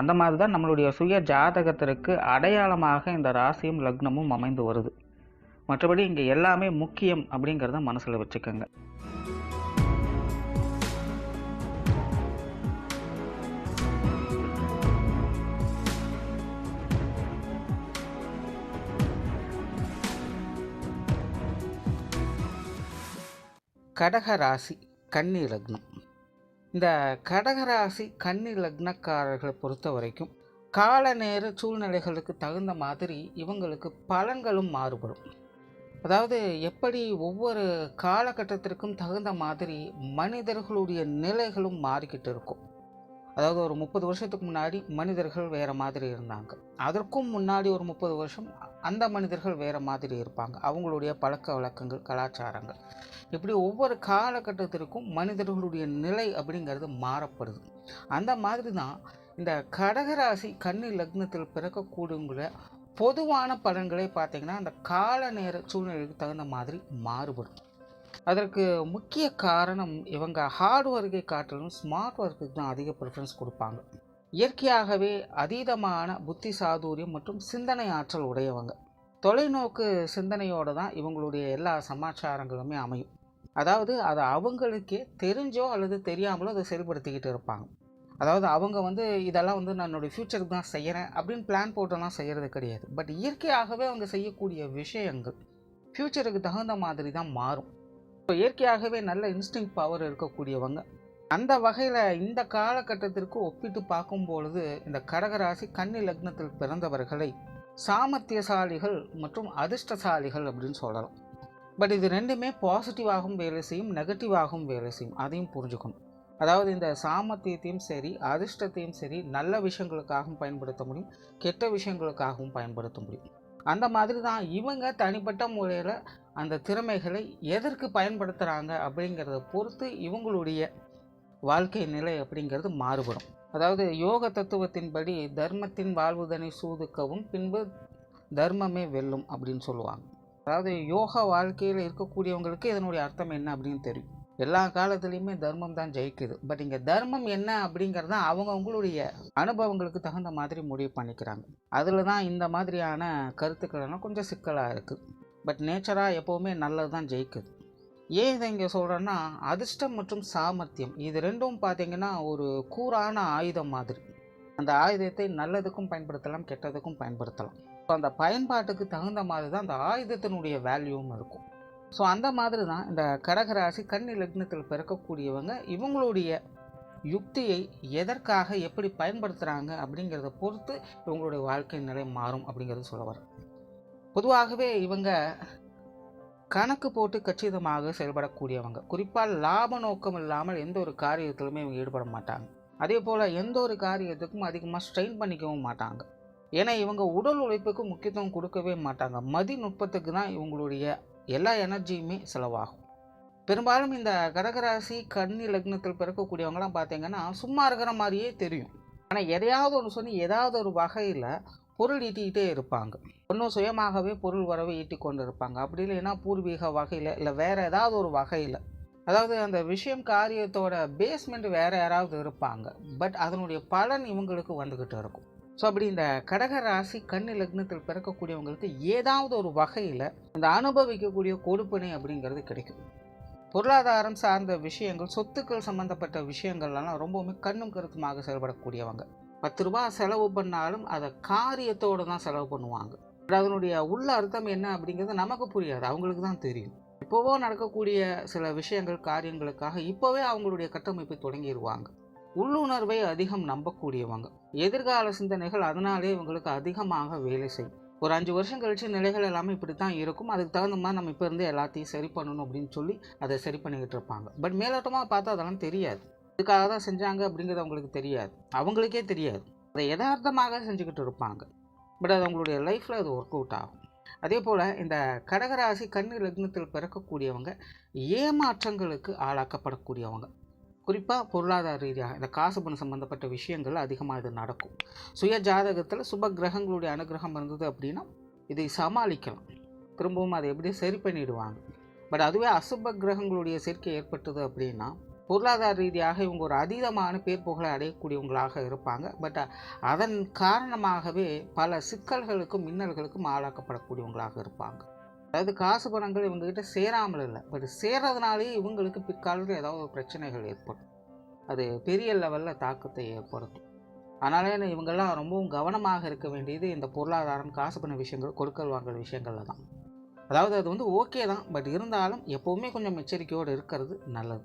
அந்த மாதிரி தான் நம்மளுடைய சுய ஜாதகத்திற்கு அடையாளமாக இந்த ராசியும் லக்னமும் அமைந்து வருது. மற்றபடி இங்கே எல்லாமே முக்கியம் அப்படிங்கிறத மனசில் வச்சுக்கோங்க. கடக ராசி கன்னி லக்னம். இந்த கடகராசி கன்னி லக்னக்காரர்களை பொறுத்த வரைக்கும் கால நேர சூழ்நிலைகளுக்கு தகுந்த மாதிரி இவங்களுக்கு பலன்களும் மாறுபடும். அதாவது எப்படி ஒவ்வொரு காலகட்டத்திற்கும் தகுந்த மாதிரி மனிதர்களுடைய நிலைகளும் மாறிக்கிட்டு இருக்கும். அதாவது ஒரு முப்பது வருஷத்துக்கு முன்னாடி மனிதர்கள் வேறு மாதிரி இருந்தாங்க. அதற்கும் முன்னாடி ஒரு முப்பது வருஷம் அந்த மனிதர்கள் வேறு மாதிரி இருப்பாங்க. அவங்களுடைய பழக்க வழக்கங்கள் கலாச்சாரங்கள். இப்படி ஒவ்வொரு காலகட்டத்திற்கும் மனிதர்களுடைய நிலை அப்படிங்கிறது மாறப்படுது. அந்த மாதிரி தான் இந்த கடகராசி கன்னி லக்னத்தில் பிறக்கக்கூடியவங்கள பொதுவான பலன்களை பார்த்திங்கன்னா அந்த கால நேர சூழ்நிலைக்கு தகுந்த மாதிரி மாறுபடும். அதற்கு முக்கிய காரணம் இவங்க ஹார்ட் ஒர்க்கை காட்டிலும் ஸ்மார்ட் ஒர்க்குக்கு தான் அதிக ப்ரிஃபரன்ஸ் கொடுப்பாங்க. இயற்கையாகவே அதீதமான புத்தி சாதுரியம் மற்றும் சிந்தனை ஆற்றல் உடையவங்க. தொலைநோக்கு சிந்தனையோடு தான் இவங்களுடைய எல்லா சமாச்சாரங்களுமே அமையும். அதாவது அதை அவங்களுக்கே தெரிஞ்சோ அல்லது தெரியாமலோ அதை செயல்படுத்திக்கிட்டு இருப்பாங்க. அதாவது அவங்க வந்து இதெல்லாம் வந்து நான் என்னுடைய ஃப்யூச்சருக்கு தான் செய்கிறேன் அப்படின்னு பிளான் போட்டெல்லாம் செய்கிறது கிடையாது. பட் இயற்கையாகவே அவங்க செய்யக்கூடிய விஷயங்கள் ஃப்யூச்சருக்கு தகுந்த மாதிரி தான் மாறும். ஸோ இயற்கையாகவே நல்ல இன்ஸ்டிங் பவர் இருக்கக்கூடியவங்க அந்த வகையில் இந்த காலகட்டத்திற்கு ஒப்பிட்டு பார்க்கும் பொழுது இந்த கடகராசி கன்னி லக்னத்தில் பிறந்தவர்களை சாமர்த்தியசாலிகள் மற்றும் அதிர்ஷ்டசாலிகள் அப்படின்னு சொல்லலாம். பட் இது ரெண்டுமே பாசிட்டிவாகவும் வேலை செய்யும் நெகட்டிவாகவும் வேலை செய்யும். அதையும் புரிஞ்சுக்கணும். அதாவது இந்த சாமர்த்தியத்தையும் சரி அதிர்ஷ்டத்தையும் சரி நல்ல விஷயங்களுக்காகவும் பயன்படுத்த முடியும் கெட்ட விஷயங்களுக்காகவும் பயன்படுத்த முடியும். அந்த மாதிரி தான் இவங்க தனிப்பட்ட முறையில் அந்த திறமைகளை எதற்கு பயன்படுத்துகிறாங்க அப்படிங்கிறத பொறுத்து இவங்களுடைய வாழ்க்கை நிலை அப்படிங்கிறது மாறுபடும். அதாவது யோக தத்துவத்தின்படி தர்மத்தின் வாழ்வுதனை சூதுக்கவும் பின்பு தர்மமே வெல்லும் அப்படின்னு சொல்லுவாங்க. அதாவது யோகா வாழ்க்கையில் இருக்கக்கூடியவங்களுக்கு இதனுடைய அர்த்தம் என்ன அப்படின்னு தெரியும். எல்லா காலத்துலேயுமே தர்மம் தான் ஜெயிக்குது. பட் இங்கே தர்மம் என்ன அப்படிங்கிறத அவங்கவுங்களுடைய அனுபவங்களுக்கு தகுந்த மாதிரி முடிவு பண்ணிக்கிறாங்க. அதில் தான் இந்த மாதிரியான கருத்துக்கள் எல்லாம் கொஞ்சம் சிக்கலாக இருக்குது பட் நேச்சராக எப்போவுமே நல்லது தான் ஜெயிக்குது. ஏன் இதை இங்கே சொல்கிறேன்னா அதிர்ஷ்டம் மற்றும் சாமர்த்தியம். இது ரெண்டும் பார்த்தீங்கன்னா ஒரு கூரான ஆயுதம் மாதிரி. அந்த ஆயுதத்தை நல்லதுக்கும் பயன்படுத்தலாம் கெட்டதுக்கும் பயன்படுத்தலாம். ஸோ அந்த பயன்பாட்டுக்கு தகுந்த மாதிரி தான் அந்த ஆயுதத்தினுடைய வேல்யூவும் இருக்கும். ஸோ அந்த மாதிரி தான் இந்த கடகராசி கன்னி லக்னத்தில் பிறக்கக்கூடியவங்க இவங்களுடைய யுக்தியை எதற்காக எப்படி பயன்படுத்துகிறாங்க அப்படிங்கிறத பொறுத்து இவங்களுடைய வாழ்க்கை நிலை மாறும் அப்படிங்கிறது சொல்ல வரேன். பொதுவாகவே இவங்க கணக்கு போட்டு கச்சிதமாக செயல்படக்கூடியவங்க. குறிப்பாக லாப நோக்கம் இல்லாமல் எந்த ஒரு காரியத்திலுமே இவங்க ஈடுபட மாட்டாங்க. அதே போல் எந்த ஒரு காரியத்துக்கும் அதிகமாக ஸ்ட்ரெயின் பண்ணிக்கவும் மாட்டாங்க. ஏன்னா இவங்க உடல் உழைப்புக்கு முக்கியத்துவம் கொடுக்கவே மாட்டாங்க. மதி நுட்பத்துக்கு தான் இவங்களுடைய எல்லா எனர்ஜியுமே செலவாகும். பெரும்பாலும் இந்த கடகராசி கன்னி லக்னத்தில் பிறக்கக்கூடியவங்களாம் பார்த்தீங்கன்னா சும்மா இருக்கிற மாதிரியே தெரியும். ஆனால் எதையாவது ஒன்று சொல்லி ஏதாவது ஒரு வகையில் பொருள் ஈட்டிக்கிட்டே இருப்பாங்க. ஒன்றும் சுயமாகவே பொருள் வரவை ஈட்டி கொண்டு இருப்பாங்க அப்படி இல்லைன்னா பூர்வீக வகையில் இல்லை வேறு ஏதாவது ஒரு வகையில். அதாவது அந்த விஷயம் காரியத்தோட பேஸ்மெண்ட் வேறு யாராவது இருப்பாங்க. பட் அதனுடைய பலன் இவங்களுக்கு வந்துக்கிட்டு இருக்கும். ஸோ அப்படி இந்த கடக ராசி கண்ணு லக்னத்தில் பிறக்கக்கூடியவங்களுக்கு ஏதாவது ஒரு வகையில் அந்த அனுபவிக்கக்கூடிய கொடுப்பினை அப்படிங்கிறது கிடைக்கும். பொருளாதாரம் சார்ந்த விஷயங்கள் சொத்துக்கள் சம்மந்தப்பட்ட விஷயங்கள்லாம் ரொம்பவுமே கண்ணும் கருத்துமாக செயல்படக்கூடியவங்க. பத்து ரூபா செலவு பண்ணாலும் அதை காரியத்தோடு தான் செலவு பண்ணுவாங்க. அதனுடைய உள்ள அர்த்தம் என்ன அப்படிங்கிறது நமக்கு புரியாது. அவங்களுக்கு தான் தெரியும். இப்போவோ நடக்கக்கூடிய சில விஷயங்கள் காரியங்களுக்காக இப்போவே அவங்களுடைய கட்டமைப்பை தொடங்கிடுவாங்க உள்ளுணர்வை அதிகம் நம்பக்கூடியவங்க. எதிர்கால சிந்தனைகள் அதனாலே இவங்களுக்கு அதிகமாக வேலை செய்யும். ஒரு அஞ்சு வருஷம் கழிச்சு நிலைகள் எல்லாமே இப்படி தான் இருக்கும். அதுக்கு தகுந்த மாதிரி நம்ம இப்போ இருந்து எல்லாத்தையும் சரி பண்ணணும் அப்படின்னு சொல்லி அதை சரி பண்ணிக்கிட்டு இருப்பாங்க. பட் மேலோட்டமாக பார்த்தா அதெல்லாம் தெரியாது. இதுக்காக தான் செஞ்சாங்க அப்படிங்கிறது அவங்களுக்கு தெரியாது. அவங்களுக்கே தெரியாது. அதை யதார்த்தமாக செஞ்சுக்கிட்டு இருப்பாங்க. பட் அது அவங்களுடைய லைஃப்பில் அது ஒர்க் அவுட் ஆகும். அதே போல் இந்த கடகராசி கன்னி லக்னத்தில் பிறக்கக்கூடியவங்க ஏமாற்றங்களுக்கு ஆளாக்கப்படக்கூடியவங்க. குறிப்பாக பொருளாதார ரீதியாக இந்த காசு பணம் சம்மந்தப்பட்ட விஷயங்கள் அதிகமாக இது நடக்கும். சுய ஜாதகத்தில் சுப கிரகங்களுடைய அனுகிரகம் இருந்தது அப்படின்னா இதை சமாளிக்கலாம். திரும்பவும் அதை எப்படியும் சரி பண்ணிடுவாங்க. பட் அதுவே அசுப கிரகங்களுடைய சேர்க்கை ஏற்பட்டது அப்படின்னா பொருளாதார ரீதியாக இவங்க ஒரு அதீதமான பேர் புகழை அடையக்கூடியவங்களாக இருப்பாங்க. பட் அதன் காரணமாகவே பல சிக்கல்களுக்கும் மின்னல்களுக்கும் ஆளாக்கப்படக்கூடியவங்களாக இருப்பாங்க. அதாவது காசு பணங்கள் இவங்ககிட்ட சேராமல் இல்லை. பட் சேர்றதுனாலே இவங்களுக்கு பிற்காலத்தில் ஏதாவது ஒரு பிரச்சனைகள் ஏற்படும். அது பெரிய லெவலில் தாக்கத்தை ஏற்படுத்தும். அதனால இவங்கெல்லாம் ரொம்பவும் கவனமாக இருக்க வேண்டியது இந்த பொருளாதாரம் காசு பண்ண விஷயங்கள் கொடுக்கல் வாங்கல் விஷயங்களில் தான். அதாவது அது வந்து ஓகே தான். பட் இருந்தாலும் எப்போவுமே கொஞ்சம் எச்சரிக்கையோடு இருக்கிறது நல்லது.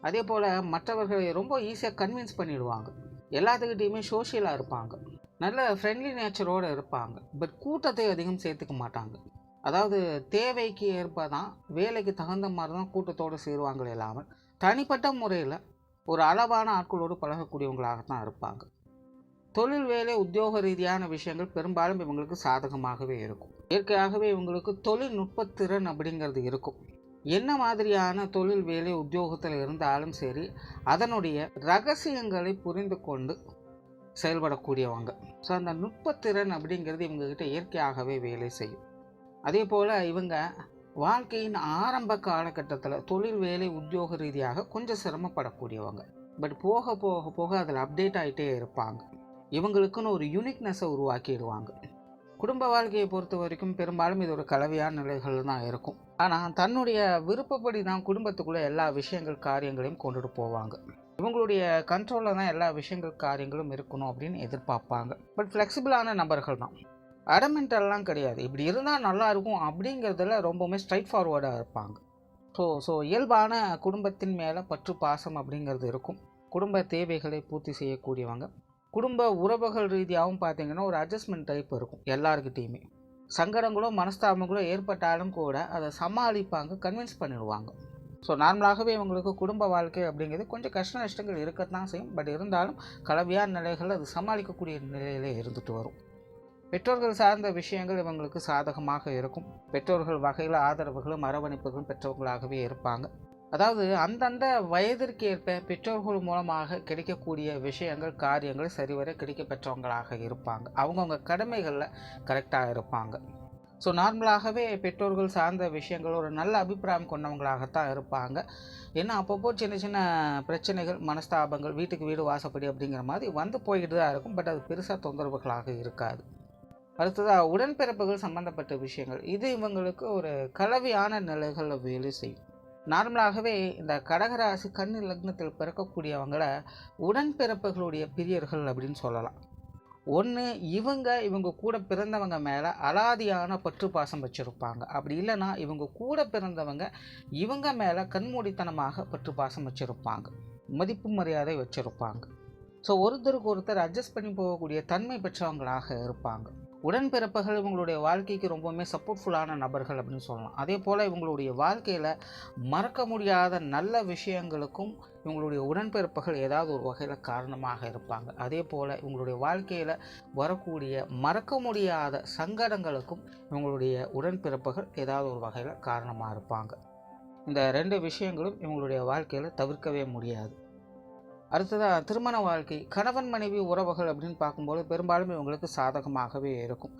அதே போல் மற்றவர்களை ரொம்ப ஈஸியாக கன்வின்ஸ் பண்ணிடுவாங்க. எல்லாத்துக்கிட்டேயுமே சோஷியலாக இருப்பாங்க. நல்ல ஃப்ரெண்ட்லி நேச்சரோடு இருப்பாங்க. பட் கூட்டத்தை அதிகம் சேர்த்துக்க மாட்டாங்க. அதாவது தேவைக்கு ஏற்ப தான் வேலைக்கு தகுந்த மாதிரி தான் கூட்டத்தோடு சேருவாங்களே இல்லாமல் தனிப்பட்ட முறையில் ஒரு அளவான ஆட்களோடு பழகக்கூடியவங்களாக தான் இருப்பாங்க. தொழில் வேலை உத்தியோக ரீதியான விஷயங்கள் பெரும்பாலும் இவங்களுக்கு சாதகமாகவே இருக்கும். இயற்கையாகவே இவங்களுக்கு தொழில்நுட்பத்திறன் அப்படிங்கிறது இருக்கும். என்ன மாதிரியான தொழில் வேலை உத்தியோகத்தில் இருந்தாலும் சரி அதனுடைய ரகசியங்களை புரிந்து கொண்டு செயல்படக்கூடியவங்க. ஸோ அந்த நுட்பத்திறன் அப்படிங்கிறது இவங்ககிட்ட இயற்கையாகவே வேலை செய்யும். அதே போல் இவங்க வாழ்க்கையின் ஆரம்ப காலகட்டத்தில் தொழில் வேலை உத்தியோக ரீதியாக கொஞ்சம் சிரமப்படக்கூடியவங்க. பட் போக போக போக அதில் அப்டேட் ஆகிட்டே இருப்பாங்க. இவங்களுக்குன்னு ஒரு யூனிக்னஸை உருவாக்கிடுவாங்க. குடும்ப வாழ்க்கையை பொறுத்த வரைக்கும் பெரும்பாலும் இது ஒரு கலவையான நிலைகள் தான் இருக்கும். ஆனால் தன்னுடைய விருப்பப்படி தான் குடும்பத்துக்குள்ளே எல்லா விஷயங்கள் காரியங்களையும் கொண்டுட்டு போவாங்க. இவங்களுடைய கண்ட்ரோலில் தான் எல்லா விஷயங்கள் காரியங்களும் இருக்கணும் அப்படின்னு எதிர்பார்ப்பாங்க. பட் ஃப்ளெக்சிபிளான நபர்கள் தான். அடமெண்டல்லாம் கிடையாது. இப்படி இருந்தால் நல்லா இருக்கும் அப்படிங்கிறதுல ரொம்பவுமே ஸ்ட்ரைட் ஃபார்வர்டாக இருப்பாங்க. ஸோ ஸோ இயல்பான குடும்பத்தின் மேலே பற்று பாசம் அப்படிங்கிறது இருக்கும். குடும்ப தேவைகளை பூர்த்தி செய்யக்கூடியவங்க. குடும்ப உறவுகள் ரீதியாகவும் பார்த்தீங்கன்னா ஒரு அட்ஜஸ்ட்மெண்ட் டைப் இருக்கும். எல்லாருக்கிட்டேயுமே சங்கடங்களோ மனஸ்தாபங்களோ ஏற்பட்டாலும் கூட அதை சமாளிப்பாங்க கன்வின்ஸ் பண்ணிடுவாங்க. ஸோ நார்மலாகவே இவங்களுக்கு குடும்ப வாழ்க்கை அப்படிங்கிறது கொஞ்சம் கஷ்ட நஷ்டங்கள் இருக்கத்தான் செய்யும். பட் இருந்தாலும் கலவையான நிலைகள் அது சமாளிக்கக்கூடிய நிலையிலே இருந்துட்டு வரும். பெற்றோர்கள் சார்ந்த விஷயங்கள் இவங்களுக்கு சாதகமாக இருக்கும். பெற்றோர்கள் வகையில் ஆதரவுகளும் அரவணைப்புகளும் பெற்றவங்களாகவே இருப்பாங்க. அதாவது அந்தந்த வயதிற்கு ஏற்ப பெற்றோர்கள் மூலமாக கிடைக்கக்கூடிய விஷயங்கள் காரியங்கள் சரிவர கிடைக்க பெற்றவங்களாக இருப்பாங்க. அவங்கவுங்க கடமைகளில் கரெக்டாக இருப்பாங்க. ஸோ நார்மலாகவே பெற்றோர்கள் சார்ந்த விஷயங்கள் ஒரு நல்ல அபிப்பிராயம் கொண்டவங்களாகத்தான் இருப்பாங்க. ஏன்னா அப்பப்போ சின்ன சின்ன பிரச்சனைகள் மனஸ்தாபங்கள் வீட்டுக்கு வீடு வாசப்படி அப்படிங்கிற மாதிரி வந்து போய்கிட்டு தான் இருக்கும். பட் அது பெருசாக தொந்தரவுகளாக இருக்காது. அடுத்ததாக உடன்பிறப்புகள் சம்மந்தப்பட்ட விஷயங்கள். இது இவங்களுக்கு ஒரு கலவையான நிலைகளில் வேலை செய்யும். நார்மலாகவே இந்த கடகராசி கன்னி லக்னத்தில் பிறக்கக்கூடியவங்கள உடன்பிறப்புகளுடைய பிரியர்கள் அப்படின்னு சொல்லலாம். ஒன்று இவங்க இவங்க கூட பிறந்தவங்க மேலே அலாதியான பற்று பாசம் வச்சுருப்பாங்க. அப்படி இல்லைன்னா இவங்க கூட பிறந்தவங்க இவங்க மேலே கண்மூடித்தனமாக பற்று பாசம் வச்சுருப்பாங்க. மதிப்பு மரியாதை வச்சுருப்பாங்க. ஸோ ஒருத்தருக்கு ஒருத்தர் அட்ஜஸ்ட் பண்ணி போகக்கூடிய தன்மை பெற்றவங்களாக இருப்பாங்க. உடன்பிறப்புகள் இவங்களுடைய வாழ்க்கைக்கு ரொம்பவுமே சப்போர்ட்ஃபுல்லான நபர்கள் அப்படின்னு சொல்லலாம். அதே போல் இவங்களுடைய வாழ்க்கையில் மறக்க முடியாத நல்ல விஷயங்களுக்கும் இவங்களுடைய உடன்பிறப்புகள் ஏதாவது ஒரு வகையில் காரணமாக இருப்பாங்க. அதே போல் இவங்களுடைய வாழ்க்கையில் வரக்கூடிய மறக்க முடியாத சங்கடங்களுக்கும் இவங்களுடைய உடன்பிறப்புகள் ஏதாவது ஒரு வகையில் காரணமாக இருப்பாங்க. இந்த ரெண்டு விஷயங்களும் இவங்களுடைய வாழ்க்கையில் தவிர்க்கவே முடியாது. அடுத்ததாக திருமண வாழ்க்கை கணவன் மனைவி உறவுகள் அப்படின்னு பார்க்கும்போது பெரும்பாலும் இவங்களுக்கு சாதகமாகவே இருக்கும்.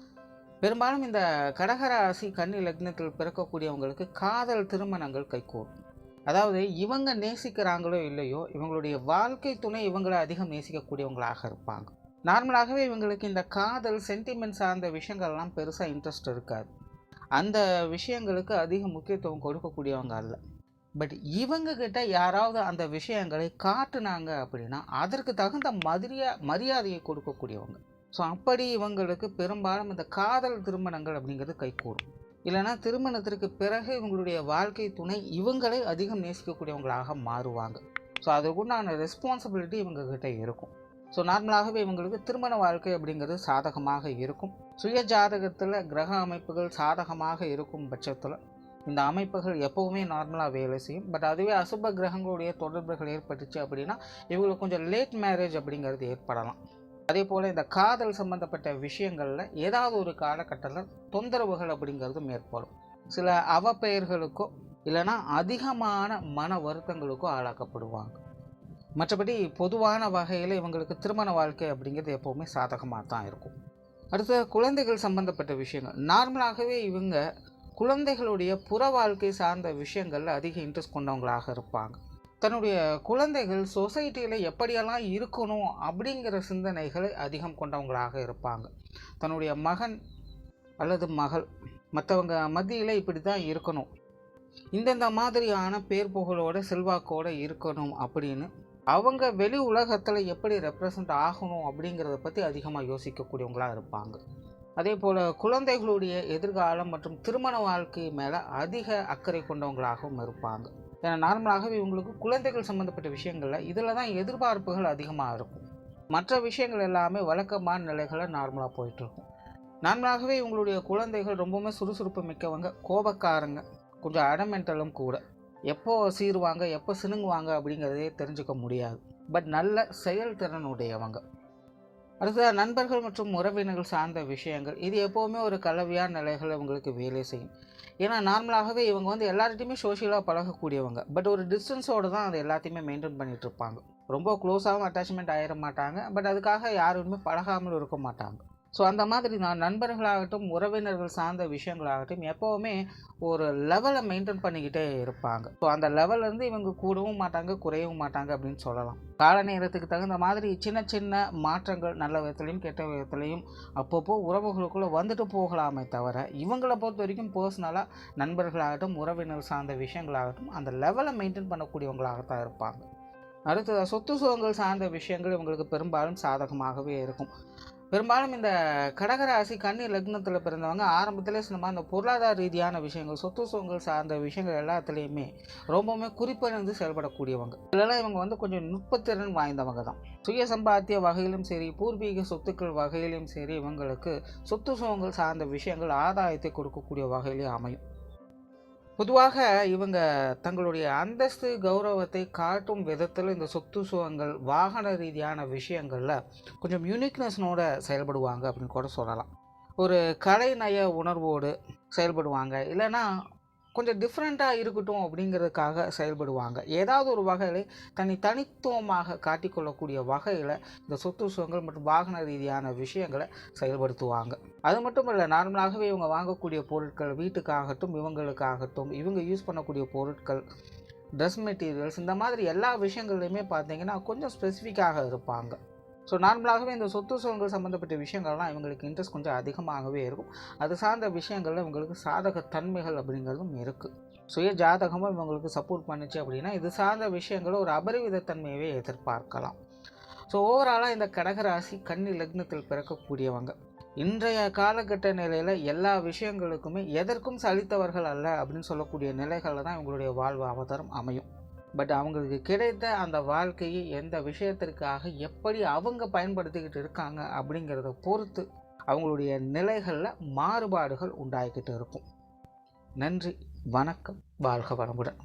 பெரும்பாலும் இந்த கடகராசி கன்னி லக்னத்தில் பிறக்கக்கூடியவங்களுக்கு காதல் திருமணங்கள் கைகூடும். அதாவது இவங்க நேசிக்கிறாங்களோ இல்லையோ இவங்களுடைய வாழ்க்கை துணை இவங்களை அதிகம் நேசிக்கக்கூடியவங்களாக இருப்பாங்க. நார்மலாகவே இவங்களுக்கு இந்த காதல் சென்டிமெண்ட் சார்ந்த விஷயங்கள்லாம் பெருசாக இன்ட்ரெஸ்ட் இருக்காது. அந்த விஷயங்களுக்கு அதிக முக்கியத்துவம் கொடுக்கக்கூடியவங்க அல்ல. பட் இவங்க கிட்ட யாராவது அந்த விஷயங்களை காட்டுனாங்க அப்படின்னா அதற்கு தகுந்த மதிரியா மரியாதையை கொடுக்கக்கூடியவங்க. ஸோ அப்படி இவங்களுக்கு பெரும்பாலும் இந்த காதல் திருமணங்கள் அப்படிங்கிறது கைகூடும். இல்லைன்னா திருமணத்திற்கு பிறகு இவங்களுடைய வாழ்க்கை துணை இவங்களை அதிகம் நேசிக்கக்கூடியவங்களாக மாறுவாங்க. ஸோ அதுக்குண்டான ரெஸ்பான்சிபிலிட்டி இவங்க கிட்ட இருக்கும். ஸோ நார்மலாகவே இவங்களுக்கு திருமண வாழ்க்கை அப்படிங்கிறது சாதகமாக இருக்கும். சுய ஜாதகத்தில் கிரக அமைப்புகள் சாதகமாக இருக்கும் பட்சத்தில் இந்த அமைப்புகள் எப்போவுமே நார்மலாக வேலை செய்யும். பட் அதுவே அசுப கிரகங்களுடைய தொடர்புகள் ஏற்பட்டுச்சு அப்படின்னா இவங்களுக்கு கொஞ்சம் லேட் மேரேஜ் அப்படிங்கிறது ஏற்படலாம். அதே போல் இந்த காதல் சம்மந்தப்பட்ட விஷயங்களில் ஏதாவது ஒரு காலகட்டத்தில் தொந்தரவுகள் அப்படிங்கிறதும் ஏற்படும். சில அவப்பெயர்களுக்கோ இல்லைன்னா அதிகமான மன வருத்தங்களுக்கோ ஆளாக்கப்படுவாங்க. மற்றபடி பொதுவான வகையில் இவங்களுக்கு திருமண வாழ்க்கை அப்படிங்கிறது எப்போவுமே சாதகமாக தான் இருக்கும். அடுத்த குழந்தைகள் சம்மந்தப்பட்ட விஷயங்கள். நார்மலாகவே இவங்க குழந்தைகளுடைய புற வாழ்க்கை சார்ந்த விஷயங்களில் அதிக இன்ட்ரெஸ்ட் கொண்டவங்களாக இருப்பாங்க. தன்னுடைய குழந்தைகள் சொசைட்டியில் எப்படியெல்லாம் இருக்கணும் அப்படிங்கிற சிந்தனைகளை அதிகம் கொண்டவங்களாக இருப்பாங்க. தன்னுடைய மகன் அல்லது மகள் மற்றவங்க மத்தியில் இப்படி தான் இருக்கணும். இந்தந்த மாதிரியான பேர் புகழோட செல்வாக்கோடு இருக்கணும் அப்படின்னு அவங்க வெளி உலகத்தில் எப்படி ரெப்ரசன்ட் ஆகணும் அப்படிங்கிறத பற்றி அதிகமாக யோசிக்கக்கூடியவங்களாக இருப்பாங்க. அதே போல் குழந்தைகளுடைய எதிர்காலம் மற்றும் திருமண வாழ்க்கை மேலே அதிக அக்கறை கொண்டவங்களாகவும் இருப்பாங்க. ஏன்னா நார்மலாகவே இவங்களுக்கு குழந்தைகள் சம்மந்தப்பட்ட விஷயங்களில் இதில் தான் எதிர்பார்ப்புகள் அதிகமாக இருக்கும். மற்ற விஷயங்கள் எல்லாமே வழக்கமான நிலைகளை நார்மலாக போயிட்டுருக்கும் நார்மலாகவே இவங்களுடைய குழந்தைகள் ரொம்பவுமே சுறுசுறுப்பு மிக்கவங்க கோபக்காரங்க கொஞ்சம் அடமெண்டலும் கூட. எப்போ சீருவாங்க எப்போ சினுங்குவாங்க அப்படிங்கிறதே தெரிஞ்சுக்க முடியாது. பட் நல்ல செயல்திறனுடையவங்க. அடுத்ததாக நண்பர்கள் மற்றும் உறவினர்கள் சார்ந்த விஷயங்கள். இது எப்போவுமே ஒரு கலவையான நிலைகள் இவங்களுக்கு வேலை செய்யும். ஏன்னா நார்மலாகவே இவங்க வந்து எல்லார்ட்டையுமே சோஷியலாக பழகக்கூடியவங்க. பட் ஒரு டிஸ்டன்ஸோடு தான் அது எல்லாத்தையுமே மெயின்டைன் பண்ணிகிட்ருப்பாங்க ரொம்ப க்ளோஸாகவும் அட்டாச்மெண்ட் ஆகிட மாட்டாங்க. பட் அதுக்காக யாருமே பழகாமல் இருக்க மாட்டாங்க. ஸோ அந்த மாதிரி நான் நண்பர்களாகட்டும் உறவினர்கள் சார்ந்த விஷயங்களாகட்டும் எப்போவுமே ஒரு லெவலை மெயின்டைன் பண்ணிக்கிட்டே இருப்பாங்க. ஸோ அந்த லெவல்லேருந்து இவங்க கூடவும் மாட்டாங்க குறையவும் மாட்டாங்க அப்படின்னு சொல்லலாம். கால நேரத்துக்கு தகுந்த மாதிரி சின்ன சின்ன மாற்றங்கள் நல்ல விதத்துலையும் கெட்ட விதத்துலையும் அப்பப்போ உறவுகளுக்குள்ளே வந்துட்டு போகலாமே தவிர இவங்களை பொறுத்த வரைக்கும் பர்சனலாக நண்பர்களாகட்டும் உறவினர் சார்ந்த விஷயங்களாகட்டும் அந்த லெவலை மெயின்டைன் பண்ணக்கூடியவங்களாகத்தான் இருப்பாங்க. அடுத்தது சொத்து சுகங்கள் சார்ந்த விஷயங்கள் இவங்களுக்கு பெரும்பாலும் சாதகமாகவே இருக்கும். பெரும்பாலும் இந்த கடகராசி கன்னி லக்னத்தில் பிறந்தவங்க ஆரம்பத்திலே சொன்ன அந்த பொருளாதார ரீதியான விஷயங்கள் சொத்து சுகங்கள் சார்ந்த விஷயங்கள் எல்லாத்துலேயுமே ரொம்பவுமே குறிப்பிருந்து செயல்படக்கூடியவங்க. இதெல்லாம் இவங்க வந்து கொஞ்சம் நுட்பத்திறன் வாய்ந்தவங்க தான். சுய சம்பாத்திய வகையிலும் சரி பூர்வீக சொத்துக்கள் வகையிலும் சரி இவங்களுக்கு சொத்து சுகங்கள் சார்ந்த விஷயங்கள் ஆதாயத்தை கொடுக்கக்கூடிய வகையிலே அமையும். பொதுவாக இவங்க தங்களுடைய அந்தஸ்து கௌரவத்தை காட்டும் விதத்தில் இந்த சொத்து சுகங்கள் வாகன ரீதியான விஷயங்களில் கொஞ்சம் யூனிக்னஸ்னோட செயல்படுவாங்க அப்படின்னு கூட சொல்லலாம். ஒரு கலைநய உணர்வோடு செயல்படுவாங்க. இல்லைன்னா கொஞ்சம் டிஃப்ரெண்ட்டாக இருக்கட்டும் அப்படிங்கிறதுக்காக செயல்படுவாங்க. ஏதாவது ஒரு வகையில் தனி தனித்துவமாக காட்டிக்கொள்ளக்கூடிய வகையில் இந்த சொத்து சுகங்கள் மற்றும் வாகன ரீதியான விஷயங்களை செயல்படுத்துவாங்க. அது மட்டும் இல்லை நார்மலாகவே இவங்க வாங்கக்கூடிய பொருட்கள் வீட்டுக்காகட்டும் இவங்களுக்காகட்டும் இவங்க யூஸ் பண்ணக்கூடிய பொருட்கள் ட்ரெஸ் மெட்டீரியல்ஸ் இந்த மாதிரி எல்லா விஷயங்கள்லையுமே பார்த்தீங்கன்னா கொஞ்சம் ஸ்பெசிஃபிக்காக இருப்பாங்க. ஸோ நார்மலாகவே இந்த சொத்து சுகங்கள் சம்மந்தப்பட்ட விஷயங்கள்லாம் இவங்களுக்கு இன்ட்ரெஸ்ட் கொஞ்சம் அதிகமாகவே இருக்கும். அது சார்ந்த விஷயங்களில் இவங்களுக்கு சாதகத்தன்மைகள் அப்படிங்கிறதும் இருக்குது சுய ஜாதகமும் இவங்களுக்கு சப்போர்ட் பண்ணுச்சு அப்படின்னா இது சார்ந்த விஷயங்களும் ஒரு அபரிவிதத்தன்மையவே எதிர்பார்க்கலாம். ஸோ ஓவராலாக இந்த கடகராசி கன்னி லக்னத்தில் பிறக்கக்கூடியவங்க. இன்றைய காலகட்ட நிலையில் எல்லா விஷயங்களுக்குமே எதற்கும் சலித்தவர்கள் அல்ல அப்படின்னு சொல்லக்கூடிய நிலைகளில் தான் இவங்களுடைய வாழ்வு அவதாரம் அமையும். பட் அவங்களுக்கு கிடைத்த அந்த வாழ்க்கையை எந்த விஷயத்திற்காக எப்படி அவங்க பயன்படுத்திக்கிட்டு இருக்காங்க அப்படிங்கிறத பொறுத்து அவங்களுடைய நிலைகளில் மாறுபாடுகள் உண்டாகிக்கிட்டு இருக்கும். நன்றி வணக்கம் வாழ்க வளமுடன்.